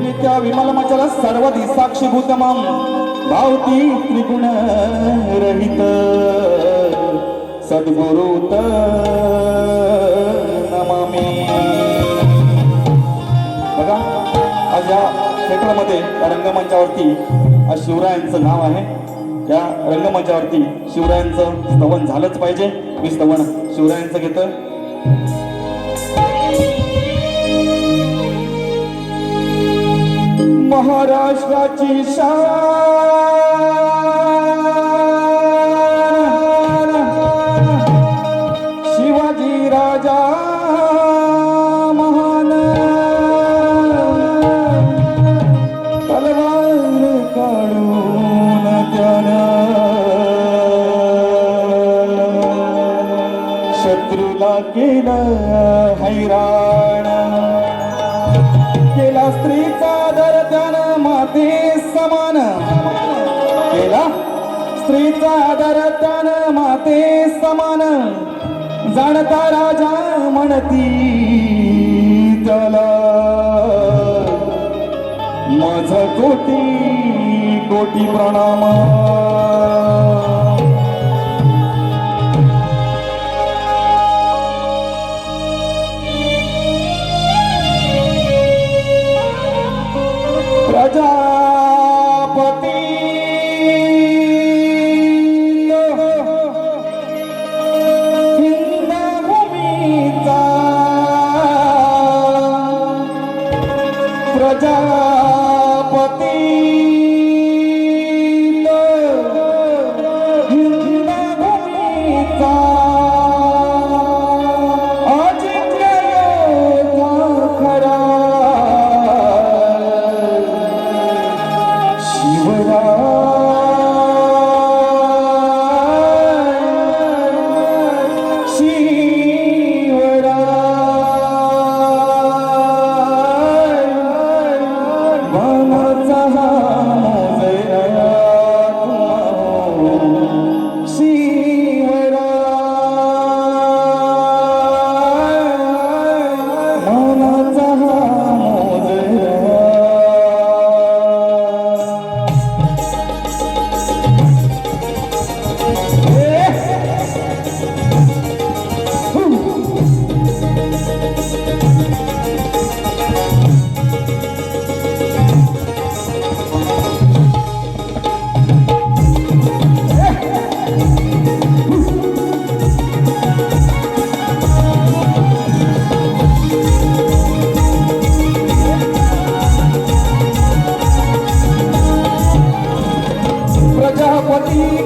नित्य विमलमचल सर्वधी साक्षीभूतमं भावती त्रिगुण रहित. सद्गुरुत नमामि बघा आज या क्षेत्रामध्ये या रंगमंचावरती आज शिवरायांचं नाव आहे. या रंगमंचावरती शिवरायांचं स्तवन झालंच पाहिजे. मी स्तवन शिवरायांचं घेतं महाराष्ट्राची शान. ते समान. केला स्त्रीचा दर त्यानं माते समान. जाणता राजा म्हणती त्याला. माझ कोटी कोटी प्रणाम. Santa 你回来。পতি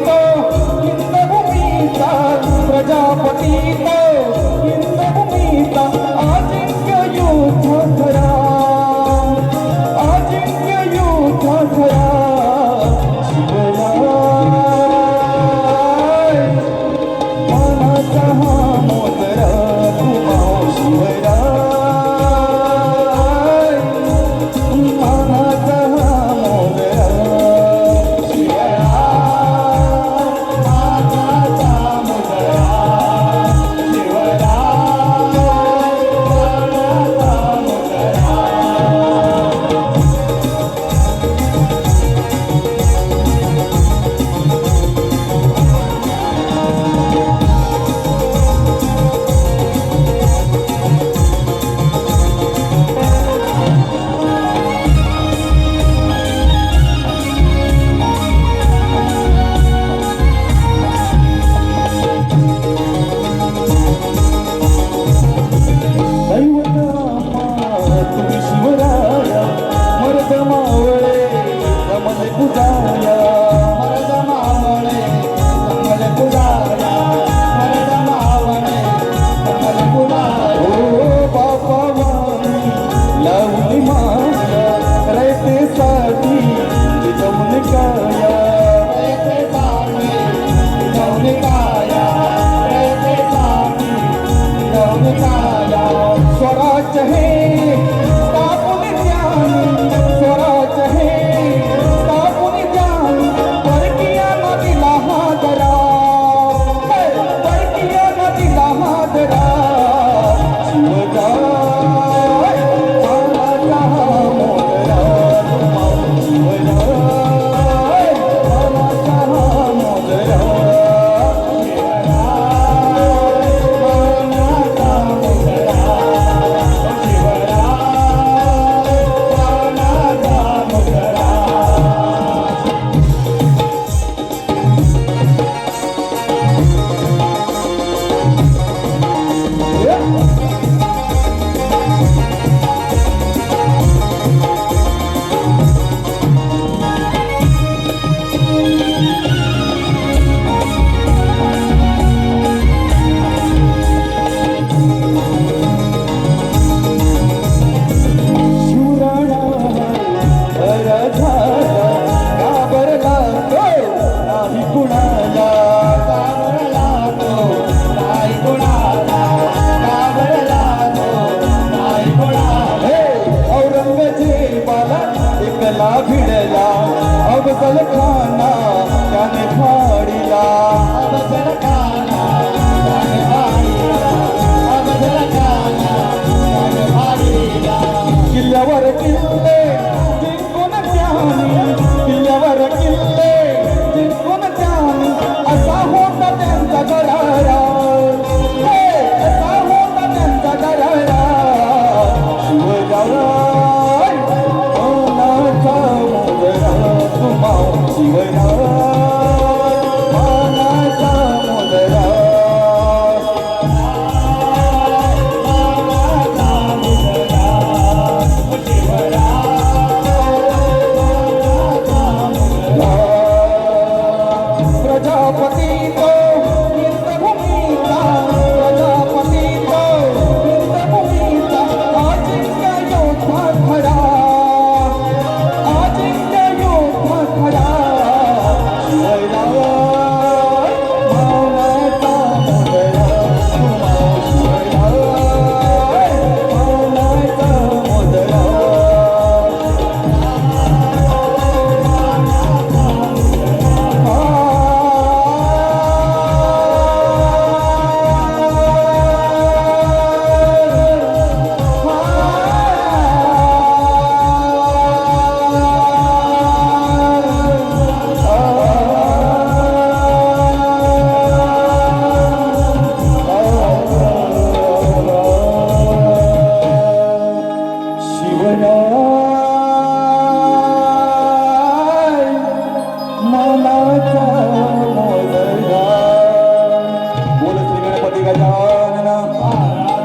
गजानन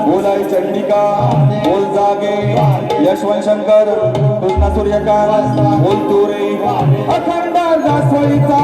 बोलाय चंडिका बोल जागे यशवंत शंकर कृष्णा सूर्यकांत बोल तुरे अखंड जास्वळीचा